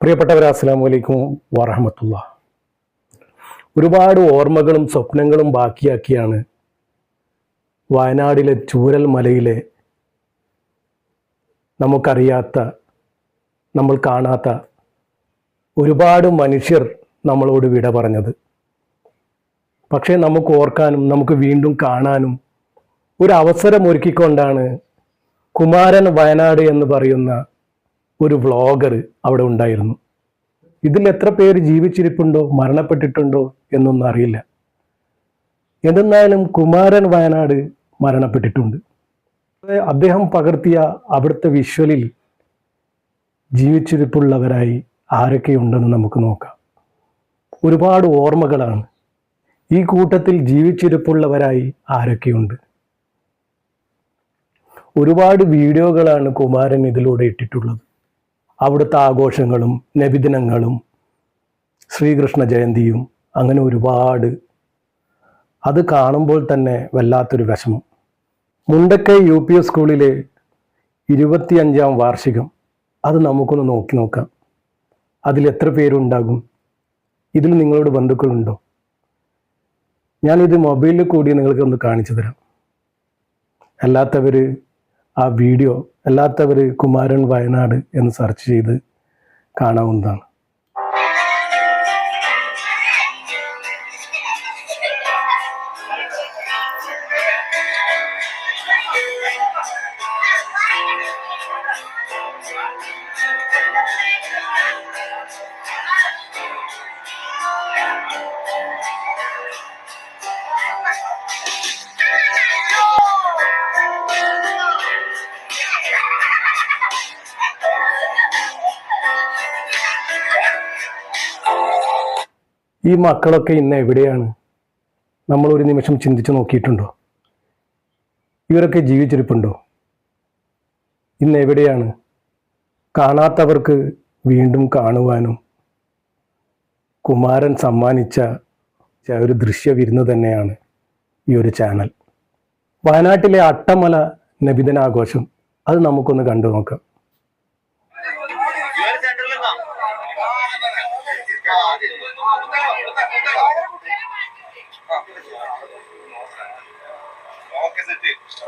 പ്രിയപ്പെട്ടവരെ അസ്സാം വലൈക്കും വറഹമത്തുള്ള ഒരുപാട് ഓർമ്മകളും സ്വപ്നങ്ങളും ബാക്കിയാക്കിയാണ് വയനാടിലെ ചൂരൽ മലയിലെ നമുക്കറിയാത്ത നമ്മൾ കാണാത്ത ഒരുപാട് മനുഷ്യർ നമ്മളോട് വിട പറഞ്ഞത്. പക്ഷേ നമുക്ക് ഓർക്കാനും നമുക്ക് വീണ്ടും കാണാനും ഒരു അവസരം ഒരുക്കിക്കൊണ്ടാണ് കുമാരൻ വയനാട് എന്ന് പറയുന്ന ഒരു വ്ളോഗർ അവിടെ ഉണ്ടായിരുന്നു. ഇതിൽ എത്ര പേര് ജീവിച്ചിരിപ്പുണ്ടോ മരണപ്പെട്ടിട്ടുണ്ടോ എന്നൊന്നും അറിയില്ല. എന്നാലും കുമാരൻ വയനാട് മരണപ്പെട്ടിട്ടുണ്ട്. അദ്ദേഹം പകർത്തിയ അവിടുത്തെ വിഷ്വലിൽ ജീവിച്ചിരിപ്പുള്ളവരായി ആരൊക്കെയുണ്ടെന്ന് നമുക്ക് നോക്കാം. ഒരുപാട് ഓർമ്മകളാണ്. ഈ കൂട്ടത്തിൽ ജീവിച്ചിരിപ്പുള്ളവരായി ആരൊക്കെയുണ്ട്? ഒരുപാട് വീഡിയോകളാണ് കുമാരൻ ഇതിലൂടെ ഇട്ടിട്ടുള്ളത്. അവിടുത്തെ ആഘോഷങ്ങളും നബിദിനങ്ങളും ശ്രീകൃഷ്ണ ജയന്തിയും അങ്ങനെ ഒരുപാട്. അത് കാണുമ്പോൾ തന്നെ വല്ലാത്തൊരു വിഷമം. മുണ്ടക്കൈ യു പി എസ് സ്കൂളിലെ ഇരുപത്തിയഞ്ചാം വാർഷികം അത് നമുക്കൊന്ന് നോക്കി നോക്കാം. അതിൽ എത്ര പേരുണ്ടാകും? ഇതിൽ നിങ്ങളോട് ബന്ധുക്കളുണ്ടോ? ഞാനിത് മൊബൈലിൽ കൂടി നിങ്ങൾക്ക് ഒന്ന് കാണിച്ചു തരാം. അല്ലാത്തവർ ആ വീഡിയോ അല്ലാത്തവർ കുമാരൻ വയനാട് എന്ന് സെർച്ച് ചെയ്ത് കാണാവുന്നതാണ്. ഈ മക്കളൊക്കെ ഇന്ന് എവിടെയാണ്? നമ്മൾ ഒരു നിമിഷം ചിന്തിച്ചു നോക്കിയിട്ടുണ്ടോ? ഇവരൊക്കെ ജീവിച്ചിരിപ്പുണ്ടോ? ഇന്ന് എവിടെയാണ്? കാണാത്തവർക്ക് വീണ്ടും കാണുവാനും കുമാരൻ സമ്മാനിച്ച ഒരു ദൃശ്യ വിരുന്ന് തന്നെയാണ് ഈ ഒരു ചാനൽ. വയനാട്ടിലെ അട്ടമല നബിതനാഘോഷം അത് നമുക്കൊന്ന് കണ്ടു നോക്കാം.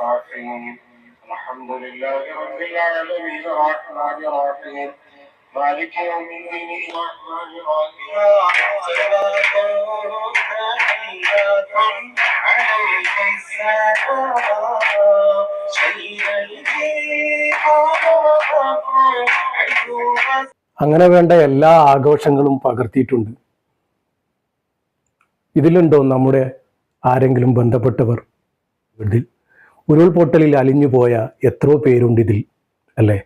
الرحيم الحمد لله رب العالمين الرحمن الرحيم مالك يوم الدين الرحمن الرحيم صراط عليك السلام അങ്ങനെ വേണ്ട എല്ലാ ആഘോഷങ്ങളും പകർത്തിയിട്ടുണ്ട്. ഇതിലുണ്ടോ നമ്മുടെ ആരെങ്കിലും ബന്ധപ്പെട്ടവർ? ഇതിൽ ഉരുൾപൊട്ടലിൽ അലിഞ്ഞു പോയ എത്രയോ പേരുണ്ട് ഇതിൽ അല്ലേ?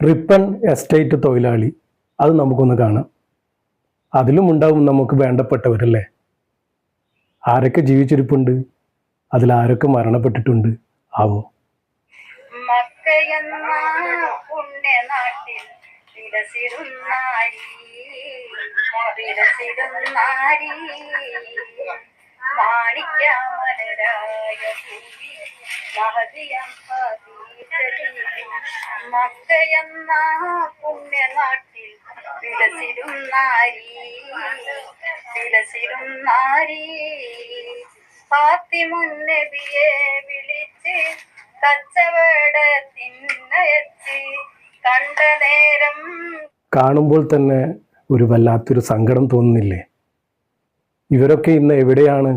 റിപ്പൺ എസ്റ്റേറ്റ് തൊഴിലാളി അത് നമുക്കൊന്ന് കാണാം. അതിലും ഉണ്ടാവും നമുക്ക് വേണ്ടപ്പെട്ടവരല്ലേ? ആരൊക്കെ ജീവിച്ചിരിപ്പുണ്ട്? അതിൽ ആരൊക്കെ മരണപ്പെട്ടിട്ടുണ്ട്? ആവോ. മക്കയെന്ന പുണ്യനാട്ടിൽ വിലസിരുന്നാരി വിലസിരുന്നാരി മാണിക്യമലരായ ഭൂമി മഹതിയം പതീതലി മക്കയെന്ന വിലസിരുന്നാരി ഫാത്തിമുന്നബിയെ വിളിച്ച് കച്ചവടത്തിനയച്ച് കാണുമ്പോൾ തന്നെ ഒരു വല്ലാത്തൊരു സങ്കടം തോന്നുന്നില്ലേ? ഇവരൊക്കെ ഇന്ന് എവിടെയാണ്?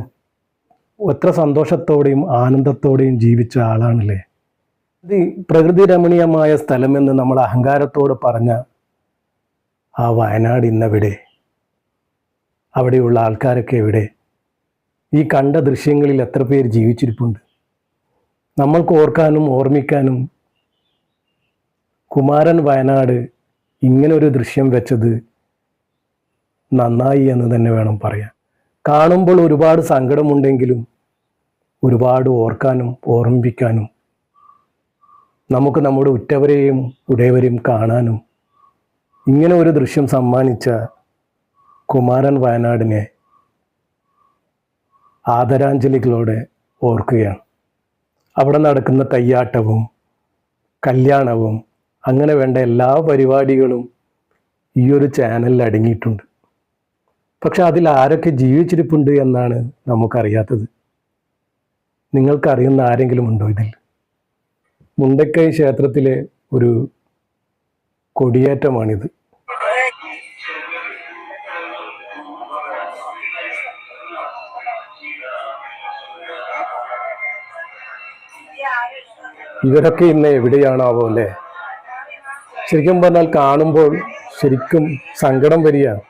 എത്ര സന്തോഷത്തോടെയും ആനന്ദത്തോടെയും ജീവിച്ച ആളാണല്ലേ? ഇത് പ്രകൃതി രമണീയമായ സ്ഥലമെന്ന് നമ്മൾ അഹങ്കാരത്തോട് പറഞ്ഞ ആ വയനാട് ഇന്നെവിടെ? അവിടെയുള്ള ആൾക്കാരൊക്കെ എവിടെ? ഈ കണ്ട ദൃശ്യങ്ങളിൽ എത്ര പേര് ജീവിച്ചിരിപ്പുണ്ട്? നമ്മൾക്ക് ഓർക്കാനും ഓർമ്മിക്കാനും കുമാരൻ വയനാട് ഇങ്ങനെ ഒരു ദൃശ്യം വെച്ചത് നന്നായി എന്ന് തന്നെ വേണം പറയാൻ. കാണുമ്പോൾ ഒരുപാട് സങ്കടമുണ്ടെങ്കിലും ഒരുപാട് ഓർക്കാനും ഓർമ്മിപ്പിക്കാനും നമുക്ക് നമ്മുടെ ഉറ്റവരെയും ഉടയവരെയും കാണാനും ഇങ്ങനെ ഒരു ദൃശ്യം സമ്മാനിച്ച കുമാരൻ വയനാടിനെ ആദരാഞ്ജലികളോടെ ഓർക്കുകയാണ്. അവിടെ നടക്കുന്ന തയ്യാട്ടവും കല്യാണവും അങ്ങനെ വേണ്ട എല്ലാ പരിപാടികളും ഈ ഒരു ചാനലിൽ അടങ്ങിയിട്ടുണ്ട്. പക്ഷെ അതിൽ ആരൊക്കെ ജീവിച്ചിരിപ്പുണ്ട് എന്നാണ് നമുക്കറിയാത്തത്. നിങ്ങൾക്കറിയുന്ന ആരെങ്കിലും ഉണ്ടോ ഇതിൽ? മുണ്ടക്കൈ ക്ഷേത്രത്തിലെ ഒരു കൊടിയേറ്റമാണിത്. ഇവരൊക്കെ ഇന്ന് എവിടെയാണാവോ അല്ലേ? ശരിക്കും പറഞ്ഞാൽ കാണുമ്പോൾ ശരിക്കും സങ്കടം വരികയാണ്.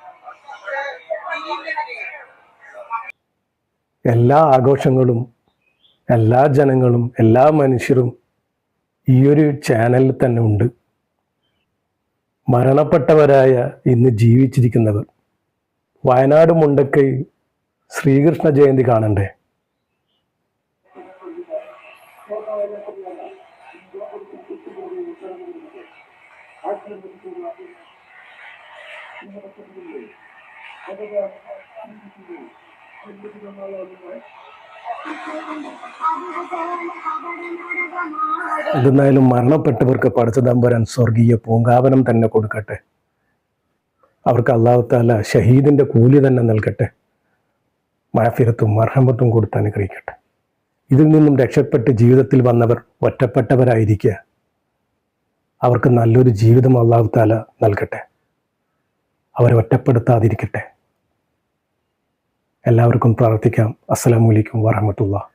എല്ലാ ആഘോഷങ്ങളും എല്ലാ ജനങ്ങളും എല്ലാ മനുഷ്യരും ഈ ഒരു ചാനലിൽ തന്നെ ഉണ്ട്. മരണപ്പെട്ടവരായ ഇന്ന് ജീവിച്ചിരിക്കുന്നവർ. വയനാട് മുണ്ടക്കൈ ശ്രീകൃഷ്ണ ജയന്തി കാണണ്ടേ? എന്തെന്നായാലും മരണപ്പെട്ടവർക്ക് പഠിച്ച തമ്പുരാൻ സ്വർഗീയ പൂങ്കാവനം തന്നെ കൊടുക്കട്ടെ. അവർക്ക് അള്ളാഹുത്താല ഷഹീദിന്റെ കൂലി തന്നെ നൽകട്ടെ. മഹഫിരത്തും മർഹമത്തും കൊടുത്ത് അനുഗ്രഹിക്കട്ടെ. ഇതിൽ നിന്നും രക്ഷപ്പെട്ട് ജീവിതത്തിൽ വന്നവർ ഒറ്റപ്പെട്ടവരായിരിക്കുക. അവർക്ക് നല്ലൊരു ജീവിതം അള്ളാഹുത്താല നൽകട്ടെ. അവരെ ഒറ്റപ്പെടുത്താതിരിക്കട്ടെ. എല്ലാവർക്കും പ്രാർത്ഥിക്കാം. അസ്സലാമലൈക്കും വറഹമത്തുള്ള